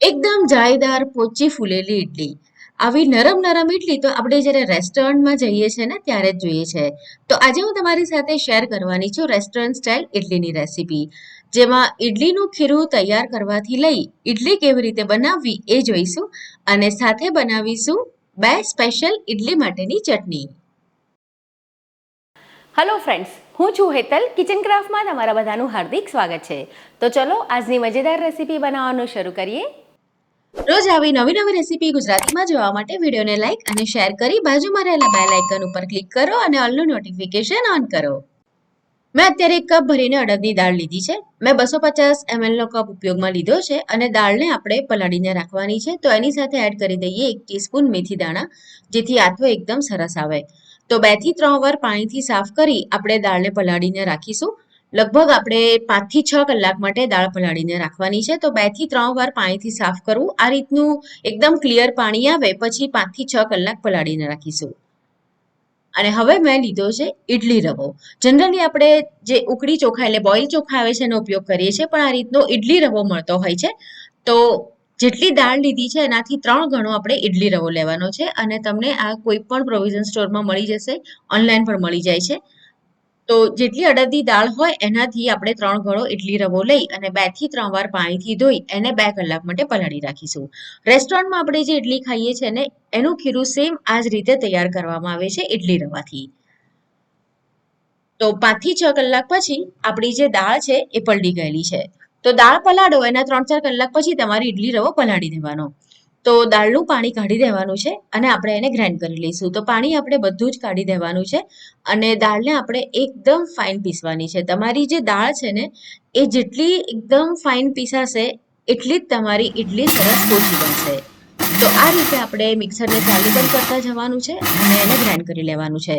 એકદમ જાળીદાર પોચી ફૂલેલી ઇડલી આવી નરમ નરમ ઇડલી તો આપણે જ્યારે રેસ્ટોરન્ટમાં જઈએ છીએ ને ત્યારે જ જોઈએ છે. તો આજે હું તમારી સાથે શેર કરવાની છું રેસ્ટોરન્ટ સ્ટાઇલ ઇડલીની રેસીપી. જેમાં ઇડલીનું ખીરું તૈયાર કરવાથી લઈ ઇડલી કેવી રીતે બનાવવી એ જોઈશું અને સાથે બનાવીશું બે સ્પેશિયલ ઇડલી માટેની ચટણી. હલો ફ્રેન્ડ્સ હું છું હેતલ, કિચન ક્રાફ્ટમાં તમારા બધાનું હાર્દિક સ્વાગત છે. તો ચલો આજની મજેદાર રેસીપી બનાવવાનું શરૂ કરીએ. રોજ આવી નવી નવી રેસીપી ગુજરાતીમાં જોવા માટે વિડીયોને લાઈક અને શેર કરી બાજુમાં રહેલા બેલ આઇકન ઉપર ક્લિક કરો અને ઓલનું નોટિફિકેશન ઓન કરો. મેં અત્યારે એક કપ ભરીને અડદની દાળ લીધી છે. મેં બસો પચાસ એમએલનો કપ ઉપયોગમાં લીધો છે અને દાળને આપણે પલાળીને રાખવાની છે. તો એની સાથે એડ કરી દઈએ એક ટીસ્પૂન મેથી દાણા, જેથી આથો એકદમ સરસ આવે. તો બેથી ત્રણ વાર પાણીથી સાફ કરી આપણે દાળને પલાળીને રાખીશું. લગભગ આપણે પાંચથી છ કલાક માટે દાળ પલાળીને રાખવાની છે. તો બેથી ત્રણ વાર પાણીથી સાફ કરવું. આ રીતનું એકદમ ક્લિયર પાણી આવે, પછી પાંચથી છ કલાક પલાળીને રાખીશું. અને હવે મેં લીધો છે ઇડલી રવો. જનરલી આપણે જે ઉકળી ચોખા એટલે બોઇલ ચોખા આવે છે એનો ઉપયોગ કરીએ છીએ, પણ આ રીતનો ઇડલી રવો મળતો હોય છે. તો જેટલી દાળ લીધી છે, એનાથી ત્રણ ગણો આપણે ઇડલી રવો લેવાનો છે. અને તમને આ કોઈ પણ પ્રોવિઝન સ્ટોરમાં મળી જશે ઓનલાઈન પણ મળી જાય છે. તો જેટલી અડદની દાળ હોય, એનાથી આપણે ત્રણ ઘણો ઇડલી રવો લઈ અને બેથી ત્રણ વાર પાણીથી ધોઈ એને બે કલાક માટે પલાળી રાખીશું. રેસ્ટોરન્ટમાં આપણે જે ઇડલી ખાઈએ છીએ ને, એનું ખીરું સેમ આ જ રીતે તૈયાર કરવામાં આવે છે ઇડલી રવાથી. તો પાંચથી છ કલાક પછી આપણી જે દાળ છે એ પલળી ગયેલી છે. તો દાળ પલાળો, એના ત્રણ ચાર કલાક પછી તમારી ઇડલી રવો પલાળી દેવાનો. તો દાળનું પાણી કાઢી દેવાનું છે અને આપણે એને ગ્રાઇન્ડ કરી લઈશું. તો પાણી આપણે બધું જ કાઢી દેવાનું છે અને દાળને આપણે એકદમ ફાઇન પીસવાની છે. તમારી જે દાળ છે ને, એ જેટલી એકદમ ફાઇન પીસાશે, એટલી જ તમારી ઇડલી સરસ પોચી બનશે. તો આ રીતે આપણે મિક્સરને ચાલુ પણ કરતા જવાનું છે અને એને ગ્રાઇન્ડ કરી લેવાનું છે.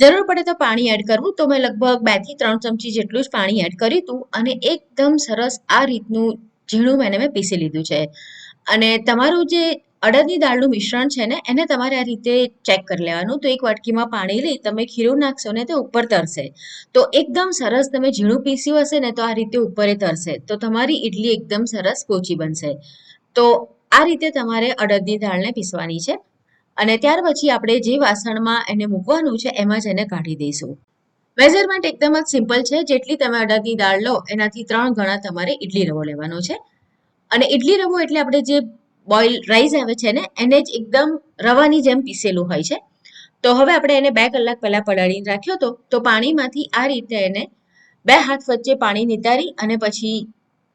જરૂર પડે તો પાણી એડ કરવું. તો મેં લગભગ બેથી ત્રણ ચમચી જેટલું જ પાણી એડ કર્યું હતું અને એકદમ સરસ આ રીતનું ઝીણું મેને મેં પીસી લીધું છે. અને તમારું જે અડદની દાળનું મિશ્રણ છે ને, એને તમારે આ રીતે ચેક કરી લેવાનું. તો એક વાટકીમાં પાણી લઈ તમે ખીરું નાખશો ને તે ઉપર તરશે. તો એકદમ સરસ તમે ઝીણું પીસ્યું હશે ને, તો આ રીતે ઉપરે તરશે. તો તમારી ઇડલી એકદમ સરસ પોચી બનશે. તો આ રીતે તમારે અડદની દાળને પીસવાની છે. અને ત્યાર પછી આપણે જે વાસણમાં એને મૂકવાનું છે, એમાં જ એને કાઢી દઈશું. મેઝરમેન્ટ એકદમ જ સિમ્પલ છે. જેટલી તમે અડદની દાળ લો, એનાથી ત્રણ ગણા તમારે ઇડલી રવો લેવાનો છે. અને ઇડલી રવો એટલે આપણે જે બોઇલ રાઈસ આવે છે ને, એને જ એકદમ રવાની જેમ પીસેલું હોય છે. તો હવે આપણે એને બે કલાક પહેલાં પલાળીને રાખ્યો હતો તો પાણીમાંથી આ રીતે એને બે હાથ વચ્ચે પાણી નિતારી અને પછી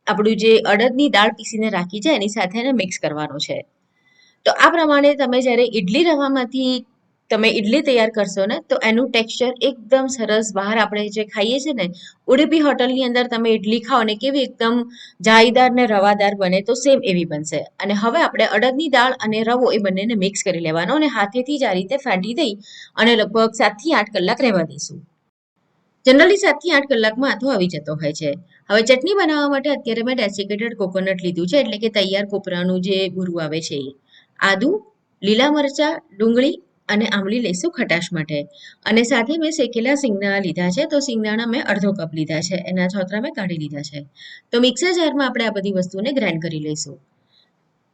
આપણું જે અડદની દાળ પીસીને રાખી છે, એની સાથે એને મિક્સ કરવાનો છે. તો આ પ્રમાણે તમે જ્યારે ઇડલી રવામાંથી તમે ઇડલી તૈયાર કરશો ને, તો એનું ટેક્સચર એકદમ સરસ. બહાર આપણે જે ખાઈએ છીએ ને, ઉડુપી હોટલની અંદર તમે ઇડલી ખાઓ ને, કેવી એકદમ જાળીદાર ને રવાદાર બને, તો સેમ એવી બનશે. અને હવે આપણે અડદની દાળ અને રવો એ બંનેને મિક્સ કરી લેવાનો અને હાથેથી જ આ રીતે ફાટી દઈ અને લગભગ સાતથી આઠ કલાક રહેવા દઈશું. જનરલી સાતથી આઠ કલાકમાં આથો આવી જતો હોય છે. હવે ચટણી બનાવવા માટે અત્યારે મેં ડેસિકેટેડ કોકોનટ લીધું છે, એટલે કે તૈયાર કોપરાનું જે ગુરુ આવે છે એ. આદુ, લીલા મરચાં, ડુંગળી અને આંબલી લઈશું ખટાશ માટે. અને સાથે મેં શેકેલા સિંગદાણા લીધા છે, તો સિંગદાણા મેં અડધો કપ લીધા છે. એના છોતરા મેં કાઢી લીધા છે. તો મિક્સર જારમાં આપણે આ બધી વસ્તુને ગ્રાઇન્ડ કરી લઈશું.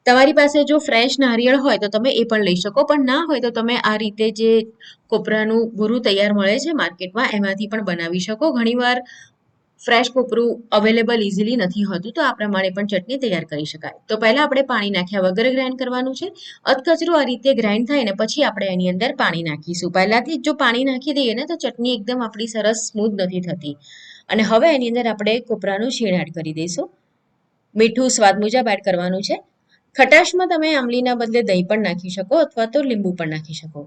તમારી પાસે જો ફ્રેશ નારિયેળ હોય તો તમે એ પણ લઈ શકો, પણ ના હોય તો તમે આ રીતે જે કોપરાનું ગુરુ તૈયાર મળે છે માર્કેટમાં, એમાંથી પણ બનાવી શકો. ઘણીવાર ફ્રેશ કોપરું અવેલેબલ ઇઝીલી નથી હોતું, તો આ પ્રમાણે પણ ચટણી તૈયાર કરી શકાય. તો પહેલાં આપણે પાણી નાખ્યા વગર ગ્રાઇન્ડ કરવાનું છે. અધકચરું આ રીતે ગ્રાઇન્ડ થાય ને પછી આપણે એની અંદર પાણી નાખીશું. પહેલાંથી જો પાણી નાખી દઈએ ને તો ચટણી એકદમ આપણી સરસ સ્મૂથ નથી થતી. અને હવે એની અંદર આપણે કોપરાનું છીણ એડ કરી દઈશું. મીઠું સ્વાદ મુજબ એડ કરવાનું છે. ખટાશમાં તમે આંબલીના બદલે દહીં પણ નાખી શકો અથવા તો લીંબુ પણ નાખી શકો.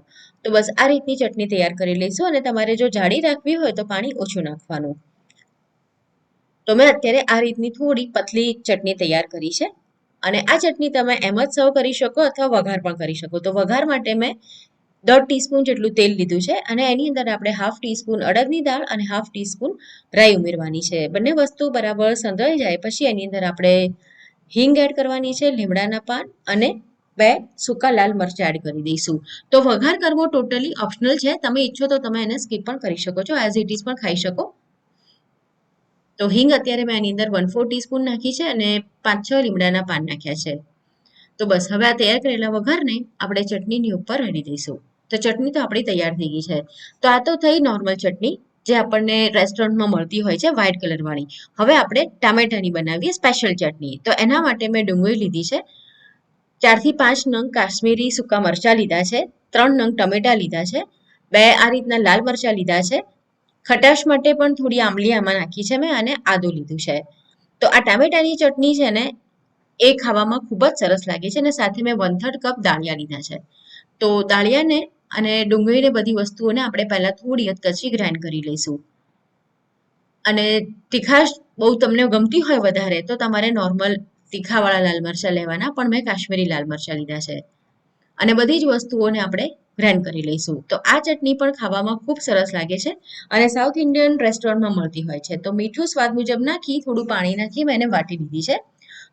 તો બસ આ રીતની ચટણી તૈયાર કરી લઈશું અને તમારે જો જાડી રાખવી હોય તો પાણી ઓછું નાખવાનું. તો મેં અત્યારે આ રીતની થોડી પતલી ચટણી તૈયાર કરી છે. અને આ ચટણી તમે એમ જ સર્વ કરી શકો અથવા વઘાર પણ કરી શકો. તો વઘાર માટે મેં દોઢ ટીસ્પૂન જેટલું તેલ લીધું છે અને એની અંદર આપણે હાફ ટીસ્પૂન અડદની દાળ અને હાફ ટીસ્પૂન રાઈ ઉમેરવાની છે. બંને વસ્તુ બરાબર સંતળાઈ જાય પછી એની અંદર આપણે હિંગ એડ કરવાની છે, લીમડાના પાન અને બે સૂકા લાલ મરચાં એડ કરી દઈશું. તો વઘાર કરવો ટોટલી ઓપ્શનલ છે. તમે ઈચ્છો તો તમે એને સ્કીપ પણ કરી શકો છો. એઝ ઇટ ઇઝ પણ ખાઈ શકો. તો હિંગ અત્યારે મેં આની અંદર વન ફોર ટીસ્પૂન નાખી છે અને પાંચ છ લીમડાના પાન નાખ્યા છે. તો બસ હવે આ તૈયાર કરેલા વઘારને આપણે ચટણીની ઉપર રેડી દઈશું. તો ચટણી તો આપણી તૈયાર થઈ ગઈ છે. તો આ તો થઈ નોર્મલ ચટણી, જે આપણને રેસ્ટોરન્ટમાં મળતી હોય છે વ્હાઇટ કલરવાળી હવે આપણે ટામેટાની બનાવીએ સ્પેશિયલ ચટણી. તો એના માટે મેં ડુંગળી લીધી છે. ચારથી પાંચ નંગ કાશ્મીરી સૂકા મરચાં લીધા છે. ત્રણ નંગ ટમેટા લીધા છે. બે આ રીતના લાલ મરચાં લીધા છે. ખટાશ માટે પણ થોડી આંબલી આમાં નાખી છે મેં અને આદું લીધું છે. તો આ ટામેટાની ચટણી છે ને, એ ખાવામાં ખૂબ જ સરસ લાગે છે અને સાથે મેં વન થર્ડ કપ દાળિયા લીધા છે. તો દાળિયાને અને ડુંગળીને બધી વસ્તુઓને આપણે પહેલાં થોડી કચી ગ્રાઇન્ડ કરી લઈશું. અને તીખાશ બહુ તમને ગમતી હોય વધારે તો તમારે નોર્મલ તીખાવાળા લાલ મરચાં લેવાના, પણ મેં કાશ્મીરી લાલ મરચાં લીધા છે. અને બધી જ વસ્તુઓને આપણે ગ્રાઇન્ડ કરી લઈશું. તો આ ચટણી પણ ખાવામાં ખૂબ સરસ લાગે છે અને સાઉથ ઇન્ડિયન રેસ્ટોરન્ટમાં મળતી હોય છે. તો મીઠું સ્વાદ મુજબ નાખી, થોડું પાણી નાખી મેં એને વાટી લીધી છે.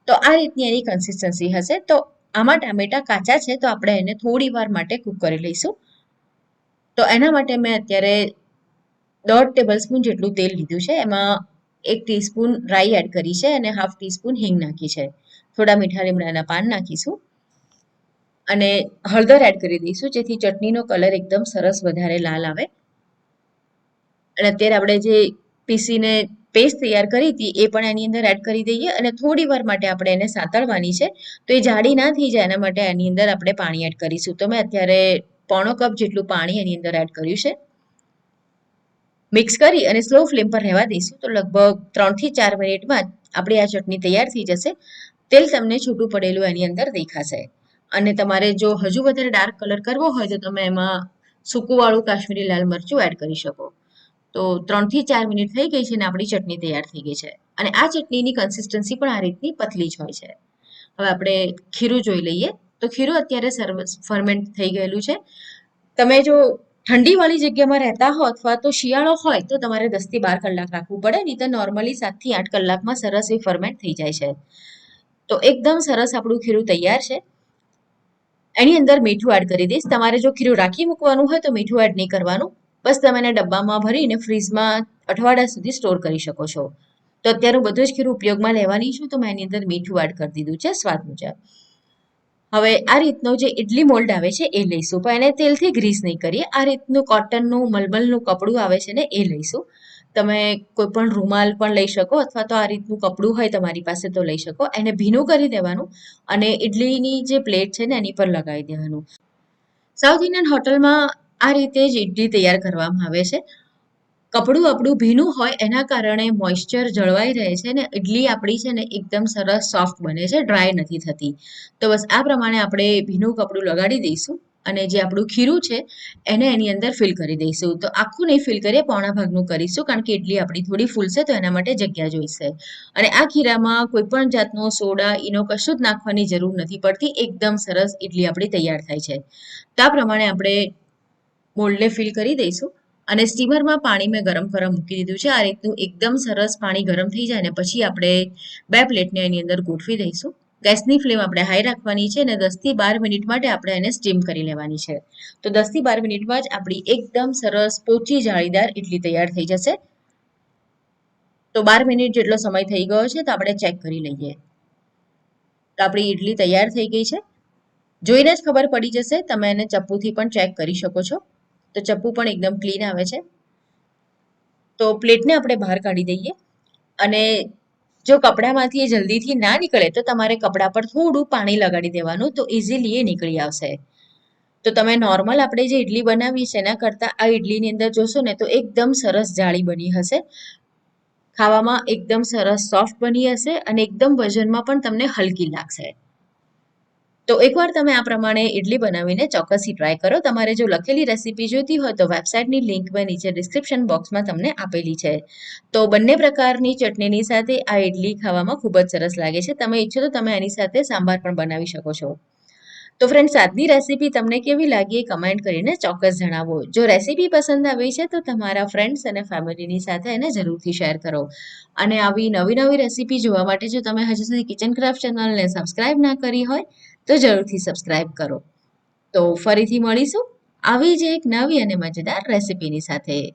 તો આ રીતની એની કન્સિસ્ટન્સી હશે. તો આમાં ટામેટા કાચા છે, તો આપણે એને થોડી વાર માટે કૂક કરી લઈશું. તો એના માટે મેં અત્યારે દોઢ ટેબલ સ્પૂન જેટલું તેલ લીધું છે. એમાં એક ટીસ્પૂન રાઈ એડ કરી છે અને હાફ ટીસ્પૂન હિંગ નાખી છે. થોડા મીઠા લીમડાના પાન નાખીશું. અને હળદર એડ કરી દઈશું, જેથી ચટણીનો કલર એકદમ સરસ વધારે લાલ આવે. અને અત્યારે આપણે જે પીસીને પેસ્ટ તૈયાર કરી હતી, એ પણ એની અંદર એડ કરી દઈએ અને થોડી વાર માટે આપણે એને સાતળવાની છે. તો એ જાડી ના થઈ જાય એના માટે એની અંદર આપણે પાણી એડ કરીશું. તો મેં અત્યારે પોણો કપ જેટલું પાણી એની અંદર એડ કર્યું છે. મિક્સ કરી અને સ્લો ફ્લેમ પર રહેવા દઈશું. તો લગભગ ત્રણથી ચાર મિનિટમાં આપણી આ ચટણી તૈયાર થઈ જશે. તેલ તમને છૂટું પડેલું એની અંદર દેખાશે. અને તમારે જો હજુ વધારે ડાર્ક કલર કરવો હોય તો તમે એમાં સૂકુંવાળું કાશ્મીરી લાલ મરચું એડ કરી શકો. તો ત્રણથી ચાર મિનિટ થઈ ગઈ છે અને આપણી ચટણી તૈયાર થઈ ગઈ છે. અને આ ચટણીની કન્સિસ્ટન્સી પણ આ રીતની પતલી જ હોય છે. હવે આપણે ખીરું જોઈ લઈએ. તો ખીરું અત્યારે સર્વ ફર્મેન્ટ થઈ ગયેલું છે. તમે જો ઠંડીવાળી જગ્યામાં રહેતા હો અથવા તો શિયાળો હોય તો તમારે દસથી બાર કલાક રાખવું પડે, નહીં તો નોર્મલી સાતથી આઠ કલાકમાં સરસ એ ફર્મેન્ટ થઈ જાય છે. તો એકદમ સરસ આપણું ખીરું તૈયાર છે. એની અંદર મીઠું એડ કરી દઈશ. તમારે જો ખીરું રાખી મૂકવાનું હોય તો મીઠું એડ નહીં કરવાનું. બસ તમે એને ડબ્બામાં ભરીને ફ્રીઝમાં અઠવાડિયા સુધી સ્ટોર કરી શકો છો. તો અત્યારે હું બધું જ ખીરું ઉપયોગમાં લેવાની છું. તો મેં એની અંદર મીઠું એડ કરી દીધું છે, સ્વાદ મુજબ. હવે આ રીતનો જે ઇડલી મોલ્ડ આવે છે, એ લઈશું. પણ એને તેલથી ગ્રીસ નહીં કરીએ. આ રીતનું કોટનનું મલમલનું કપડું આવે છે ને, એ લઈશું. તમે કોઈ પણ રૂમાલ પણ લઈ શકો અથવા તો આ રીતનું કપડું હોય તમારી પાસે તો લઈ શકો. એને ભીનું કરી દેવાનું અને ઇડલીની જે પ્લેટ છે ને એની પર લગાવી દેવાનું. સાઉથ ઇન્ડિયન હોટલમાં આ રીતે જ ઇડલી તૈયાર કરવામાં આવે છે. કપડું આપણું ભીનું હોય એના કારણે મોઇશ્ચર જળવાઈ રહે છે ને ઇડલી આપણી છે ને એકદમ સરસ સોફ્ટ બને છે, ડ્રાય નથી થતી. તો બસ આ પ્રમાણે આપણે ભીનું કપડું લગાડી દઈશું. અને જે આપણું ખીરું છે, એને એની અંદર ફિલ કરી દઈશું. તો આખું નહીં ફિલ કરીએ, પોણા ભાગનું કરીશું, કારણ કે ઇડલી આપણી થોડી ફૂલશે તો એના માટે જગ્યા જોઈશે. અને આ ખીરામાં કોઈ પણ જાતનો સોડા, ઈનો કશું જ નાખવાની જરૂર નથી પડતી, એકદમ સરસ ઇડલી આપણી તૈયાર થાય છે. તો પ્રમાણે આપણે મોલ્ડને ફિલ કરી દઈશું. અને સ્ટીમરમાં પાણી મેં ગરમ કરવા મૂકી દીધું છે. આ રીતનું એકદમ સરસ પાણી ગરમ થઈ જાય ને પછી આપણે બે પ્લેટને એની અંદર ગોઠવી દઈશું. ગેસની ફ્લેમ આપણે હાઈ રાખવાની છે અને દસથી બાર મિનિટ માટે આપણે એને સ્ટીમ કરી લેવાની છે. તો દસથી બાર મિનિટમાં જ આપણી એકદમ સરસ પોચી જાળીદાર ઇડલી તૈયાર થઈ જશે. તો બાર મિનિટ જેટલો સમય થઈ ગયો છે તો આપણે ચેક કરી લઈએ. તો આપણી ઇડલી તૈયાર થઈ ગઈ છે. જોઈને જ ખબર પડી જશે, તમે એને ચપ્પુથી પણ ચેક કરી શકો છો. તો ચપ્પુ પણ એકદમ ક્લીન આવે છે. તો પ્લેટને આપણે બહાર કાઢી દઈએ અને જો કપડામાંથી એ જલ્દીથી ના નીકળે, તો તમારે કપડા પર થોડું પાણી લગાડી દેવાનું, તો ઇઝીલી એ નીકળી આવશે. તો તમે નોર્મલ આપણે જે ઇડલી બનાવીએ છે એના કરતાં આ ઇડલીની અંદર જોશો ને, તો એકદમ સરસ જાળી બની હશે. ખાવામાં એકદમ સરસ સોફ્ટ બની હશે અને એકદમ વજનમાં પણ તમને હલકી લાગશે. તો એકવાર તમે આ પ્રમાણે ઇડલી બનાવીને ચોક્કસથી ટ્રાય કરો. તમારે જો લખેલી રેસીપી જોઈતી હોય તો વેબસાઇટની લિંક મેં નીચે ડિસ્ક્રિપ્શન બોક્સમાં તમને આપેલી છે. તો બંને પ્રકારની ચટણીની સાથે આ ઇડલી ખાવામાં ખૂબ જ સરસ લાગે છે. તમે ઈચ્છો તો તમે એની સાથે સાંભાર પણ બનાવી શકો છો. તો ફ્રેન્ડ્સ આજની રેસીપી તમને કેવી લાગી એ કમેન્ટ કરીને ચોક્કસ જણાવો. જો રેસીપી પસંદ આવી છે તો તમારા ફ્રેન્ડ્સ અને ફેમિલીની સાથે એને જરૂરથી શેર કરો. અને આવી નવી નવી રેસીપી જોવા માટે જો તમે હજુ સુધી કિચન ક્રાફ્ટ ચેનલને સબસ્ક્રાઇબ ના કરી હોય તો જરૂરથી સબસ્ક્રાઇબ કરો. તો ફરીથી મળીશું. આવી જ એક નવી અને મજેદાર રેસીપીની સાથે.